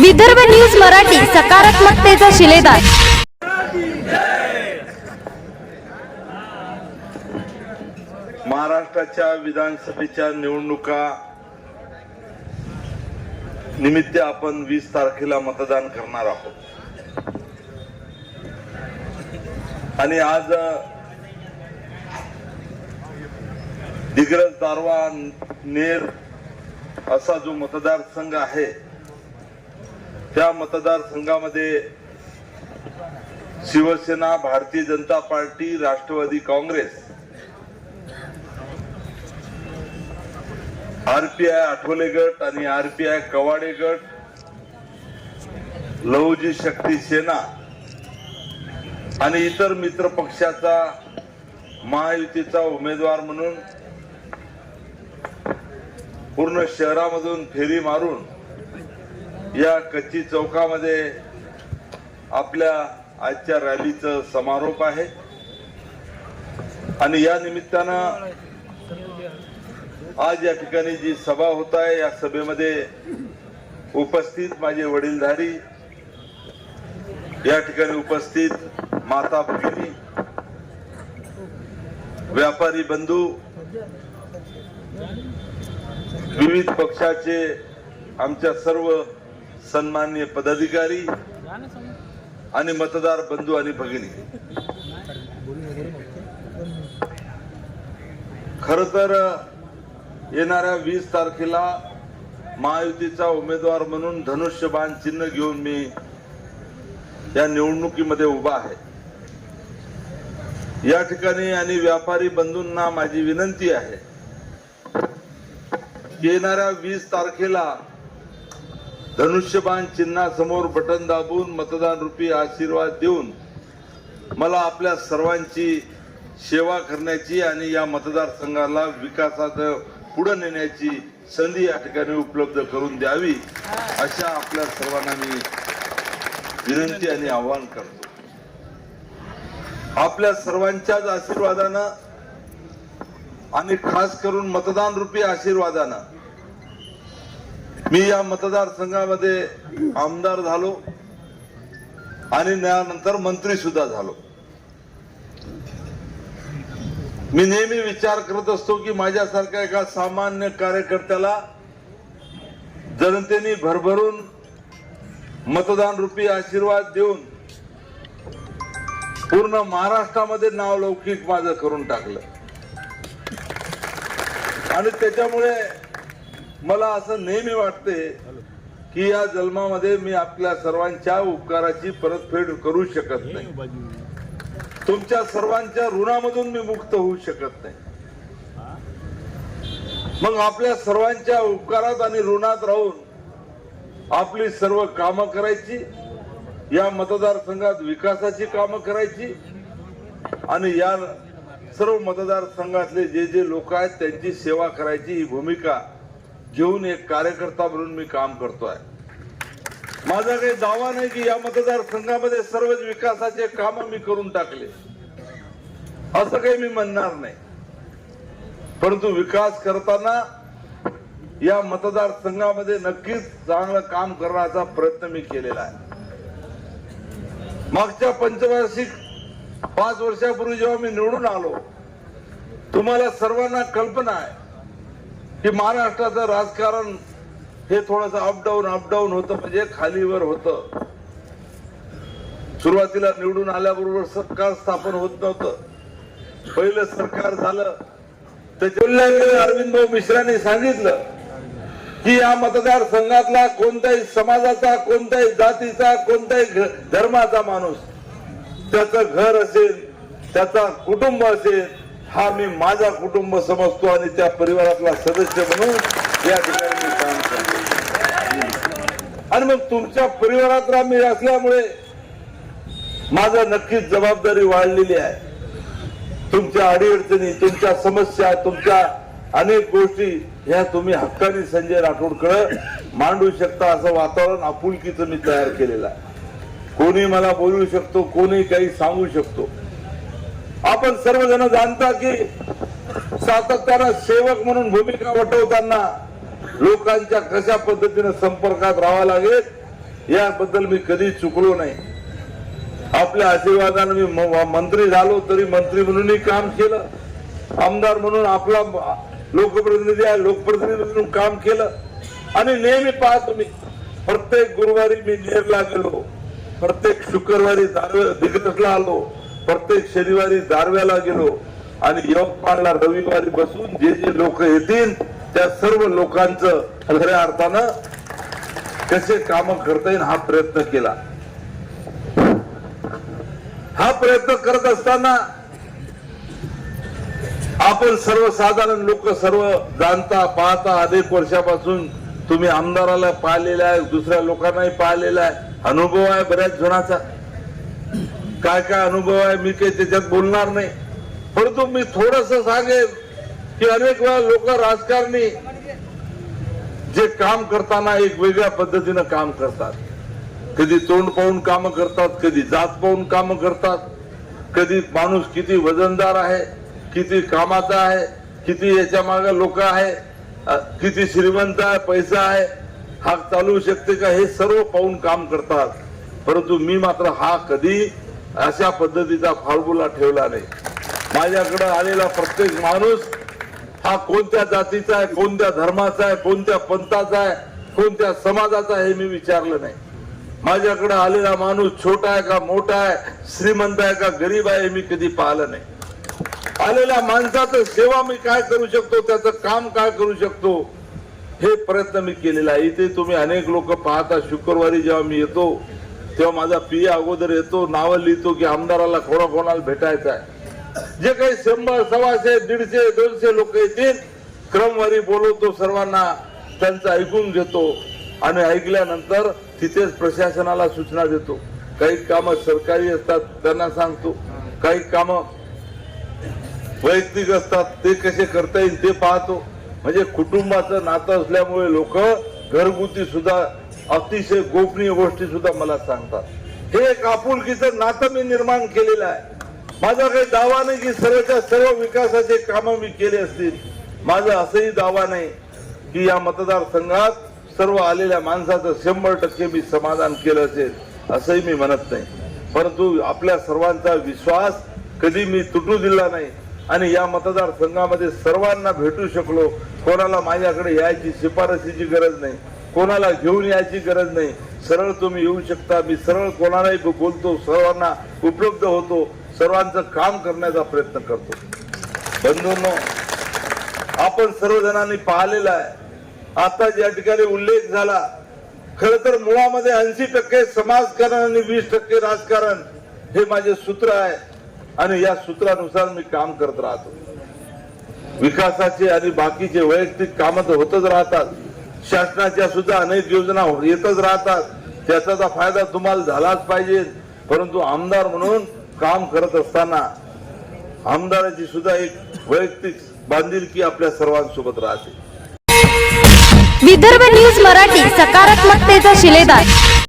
Vidarbha news Marathi सकारात्मकतेचा शिलेदार महाराष्ट्राच्या विधानसभेच्या निवडणुका निमित्त आपण वीस तारखेला मतदान करणार आहोत. आणि आज दिग्रज दारवा नेर असा जो मतदारसंघ आहे त्या मतदारसंघामध्ये Shivsena Bharatiya Janata party Rashtrawadi Congress RPI Athawale गट आणि आरपीआय कवाडे गट लहुजी शक्ती सेना आणि इतर मित्र पक्षाचा महायुतीचा उमेदवार म्हणून पूर्ण शहरामधून फेरी मारून या कच्ची चौकामध्ये आपल्या आजच्या रॅलीचं समारोप आहे. आणि या निमित्तानं आज या ठिकाणी जी सभा होत आहे या सभेमध्ये उपस्थित माझे वडीलधारी या ठिकाणी उपस्थित माता भगिनी व्यापारी बंधू विविध पक्षाचे आमच्या सर्व सन्मान्य पदाधिकारी आणि मतदार बंधू आणि भगिनी. खर तर येणाऱ्या वीस तारखेला महायुतीचा उमेदवार म्हणून धनुष्यबाण चिन्ह घेऊन मी या निवडणुकीमध्ये उभा आहे. या ठिकाणी आणि व्यापारी बंधूंना माझी विनंती आहे येणाऱ्या वीस तारखेला धनुष्यबाण चिन्हासमोर बटन दाबून मतदान रूपी आशीर्वाद देऊन मला आपल्या सर्वांची सेवा करण्याची आणि या मतदारसंघाला विकासात पुढे नेण्याची संधी या ठिकाणी उपलब्ध करून द्यावी अशा आपल्या सर्वांना मी विनंती आणि आवाहन करतो. आपल्या सर्वांच्याच आशीर्वादानं आणि खास करून मतदान रूपी आशीर्वादानं मी या मतदारसंघामध्ये आमदार झालो आणि त्यानंतर मंत्री सुद्धा झालो. मी नेहमी विचार करत असतो की माझ्यासारख्या एका सामान्य कार्यकर्त्याला जनतेने भरभरून मतदान रूपी आशीर्वाद देऊन पूर्ण महाराष्ट्रामध्ये नाव लौकिक माझं करून टाकलं. आणि त्याच्यामुळे मला असं नेहमी वाटते की या जन्मामध्ये मी आपल्या सर्वांच्या उपकाराची परतफेड करू शकत नाही. तुमच्या सर्वांच्या ऋणामधून मी मुक्त होऊ शकत नाही. मग आपल्या सर्वांच्या उपकारात आणि ऋणात राहून आपली सर्व कामं करायची या मतदारसंघात विकासाची कामं करायची आणि या सर्व मतदारसंघातले जे जे लोक आहेत त्यांची सेवा करायची ही भूमिका घेऊन एक कार्यकर्ता म्हणून मी काम करतोय. माझा काही दावा नाही की या मतदारसंघामध्ये सर्वच विकासाचे काम मी करून टाकले. असं काही मी म्हणणार नाही. परंतु विकास करताना या मतदारसंघामध्ये नक्कीच चांगलं काम करण्याचा प्रयत्न मी केलेला आहे. मागच्या पंचवार्षिक पाच वर्षापूर्वी जेव्हा मी निवडून आलो तुम्हाला सर्वांना कल्पना आहे की महाराष्ट्राचं राजकारण हे थोडस अपडाऊन अपडाऊन होतं म्हणजे खालीवर होतं. सुरुवातीला निवडून आल्याबरोबर सरकार स्थापन होत नव्हतं. पहिलं सरकार झालं. त्याच्या अरविंद भाऊ मिश्रांनी सांगितलं की या मतदारसंघातला कोणत्याही समाजाचा कोणत्याही जातीचा कोणत्याही घ- धर्माचा माणूस त्याचं घर असेल त्याचा कुटुंब असेल हा मी माझा कुटुंब समजतो आणि त्या परिवारातला सदस्य म्हणून या ठिकाणी मी काम करतो. आणि मग तुमच्या परिवारात मी असल्यामुळे माझा नक्कीच जबाबदारी वाढलेली आहे. तुमच्या अडीअडचणी तुमच्या समस्या तुमच्या अनेक गोष्टी ह्या तुम्ही हक्काने संजय राठोडकडे मांडू शकता असं वातावरण आपुलकीचं मी तयार केलेलं आहे. कोणी मला बोलू शकतो कोणी काही सांगू शकतो. आपण सर्वजण जाणता की सातत्यानं सेवक म्हणून भूमिका वटवताना लोकांच्या कशा पद्धतीने संपर्कात राहावं लागेल याबद्दल मी कधी चुकलो नाही. आपल्या आशीर्वादानं मी म- मंत्री झालो तरी मंत्री म्हणूनही काम केलं. आमदार म्हणून आपला लोकप्रतिनिधी आहे लोकप्रतिनिधी म्हणून काम केलं. आणि नेहमी पाहतो मी प्रत्येक गुरुवारी मी नेरला गेलो प्रत्येक शुक्रवारी दिग्रसला आलो. प्रत्येक शनिवारी दारव्याला गेलो आणि यवतमाळला रविवारी बसून जे जे लोक येतील त्या सर्व लोकांचं खऱ्या अर्थानं कसे काम करता येईल हा प्रयत्न केला. हा प्रयत्न करत असताना आपण सर्वसाधारण लोक सर्व जाणता पाहता अनेक वर्षापासून तुम्ही आमदाराला पाहिलेला आहे दुसऱ्या लोकांनाही पाहिलेला आहे अनुभव आहे बऱ्याच जणांचा. काय काय अनुभव आहे मी काही त्याच्यात बोलणार नाही. परंतु मी थोडस सांगेन की अनेक वेळा लोक राजकारणी जे काम करताना एक वेगळ्या पद्धतीनं काम करतात. कधी तोंड पाहून काम करतात कधी जात पाहून काम करतात. कधी माणूस किती वजनदार आहे किती कामाचा आहे किती याच्या मागे लोक आहे किती श्रीमंत आहे पैसा आहे हा चालू शकते का हे सर्व पाहून काम करतात. परंतु मी मात्र हा कधी अशा पद्धतीचा फाळगुला ठेवला नाही. माझ्याकडे आलेला प्रत्येक माणूस हा कोणत्या जातीचा आहे कोणत्या धर्माचा आहे कोणत्या पंथाचा आहे कोणत्या समाजाचा हे मी विचारलं नाही. माझ्याकडे आलेला माणूस छोटा आहे का मोठा आहे श्रीमंत आहे का गरीब आहे हे मी कधी पाहिलं नाही. आलेल्या माणसाचं सेवा मी काय करू शकतो त्याचं काम काय करू शकतो हे प्रयत्न मी केलेला आहे. इथे तुम्ही अनेक लोक पाहता शुक्रवारी जेव्हा मी येतो तेव्हा माझा पी अगोदर येतो नावं लिहितो की आमदाराला कोणा कोणाला भेटायचं आहे. जे काही शंभर सव्वाशे दीडशे दोनशे लोक येतील क्रमवारी बोलवतो सर्वांना त्यांचं ऐकून घेतो आणि ऐकल्यानंतर तिथेच प्रशासनाला सूचना देतो. काही कामं सरकारी असतात त्यांना सांगतो. काही कामं वैयक्तिक असतात ते कसे करता येईल ते पाहतो. म्हणजे कुटुंबाचं नातं असल्यामुळे लोक घरगुती सुद्धा अतिशय गोपनीय गोष्टी सुद्धा मला सांगतात. हे एक आपुलकीचं नातं मी निर्माण केलेलं आहे. माझा काही दावा नाही की सर्वच्या सर्व विकासाचे कामं मी केले असतील. माझा असंही दावा नाही की या मतदारसंघात सर्व आलेल्या माणसाचं शंभर टक्के मी समाधान केलं असेल असंही मी म्हणत नाही. परंतु आपल्या सर्वांचा विश्वास कधी मी तुटू दिला नाही आणि या मतदारसंघामध्ये सर्वांना भेटू शकलो कोणाला माझ्याकडे यायची शिफारसीची गरज नाही. कोणाला घेऊन यायची गरज नाही. सरळ तुम्ही येऊ शकता. मी सरळ कोणालाही बोलतो. सर्वांना उपलब्ध होतो. सर्वांचं काम करण्याचा प्रयत्न करतो. बंधूंनो आपण सर्वजणांनी पाहिलेलं आहे. आता ज्या ठिकाणी उल्लेख झाला खर तर मुळामध्ये ऐंशी टक्के समाजकारण आणि वीस टक्के राजकारण हे माझे सूत्र आहे. आणि या सूत्रानुसार मी काम करत राहतो. विकासाचे आणि बाकीचे वैयक्तिक कामं तर होतच राहतात. शासनाच्या सुद्धा अनेक योजना येतच राहतात. त्याचा फायदा तुम्हाला झालाच पाहिजे. परंतु आमदार म्हणून काम करत असताना आमदाराची सुद्धा एक वैयक्तिक बांधिलकी आपल्या सर्वांसोबत राहते. विदर्भ न्यूज मराठी सकारात्मकतेचा शिलेदार.